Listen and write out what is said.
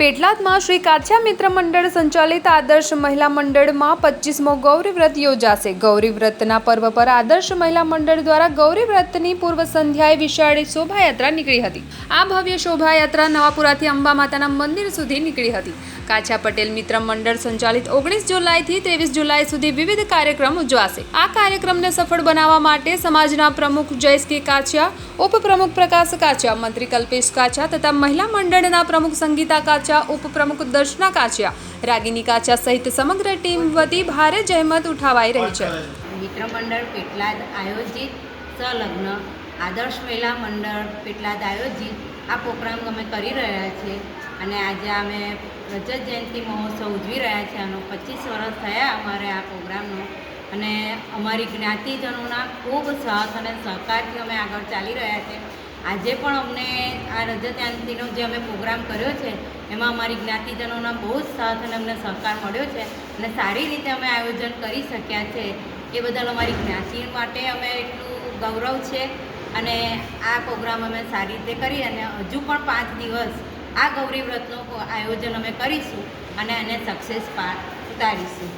પેટલાદમાં શ્રી કાછા મિત્ર મંડળ સંચાલિત આદર્શ મહિલા મંડળમાં પચીસમો ગૌરીવ્રત યોજાશે. ગૌરી વ્રતના પર્વ પર આદર્શ મહિલા મંડળ દ્વારા ગૌરી વ્રતની પૂર્વ સંધ્યાએ વિશાળ શોભાયાત્રા નીકળી હતી. આ ભવ્ય શોભાયાત્રા નવાપુરાથી અંબા માતાના મંદિર સુધી નીકળી હતી. કાછા પટેલ મિત્ર મંડળ સંચાલિત ઓગણીસ જુલાઈથી ત્રેવીસ જુલાઈ સુધી વિવિધ કાર્યક્રમ ઉજવાશે. આ કાર્યક્રમને સફળ બનાવવા માટે સમાજના પ્રમુખ જયેશ કે કાછા ઉપપ્રમુખ પ્રકાશ કાછા મંત્રી કલ્પેશ કાછા તથા મહિલા મંડળના પ્રમુખ સંગીતા કાછા ઉપપ્રમુખ દર્શના કાચા રાગીની કાછા સહિત સમગ્ર ટીમ વતી ભારે જહેમત ઉઠાવાઈ રહી છે. મિત્ર મંડળ પેટલાદ આયોજિત સંલગ્ન આદર્શ મહિલા મંડળ પેટલાદ આયોજિત આ પ્રોગ્રામ અમે કરી રહ્યા છીએ અને આજે અમે રજત જયંતિ મહોત્સવ ઉજવી રહ્યા છીએ. આનો પચીસ વર્ષ થયા અમારે આ પ્રોગ્રામનો અને અમારી જ્ઞાતિજનોના ખૂબ સાથ અને સહકારથી અમે આગળ ચાલી રહ્યા છીએ. આજે પણ અમને આ રજતયાંતિનો જે અમે પ્રોગ્રામ કર્યો છે, એમાં અમારી જ્ઞાતિજનોના બહુ જ સાથ અને અમને સહકાર મળ્યો છે અને સારી રીતે અમે આયોજન કરી શક્યા છે. એ બદલ અમારી જ્ઞાતિ માટે અમે એટલું ગૌરવ છે અને આ પ્રોગ્રામ અમે સારી રીતે કરી અને હજુ પણ પાંચ દિવસ આ ગૌરી વ્રતનું આયોજન અમે કરીશું અને એને સક્સેસ પાર ઉતારીશું.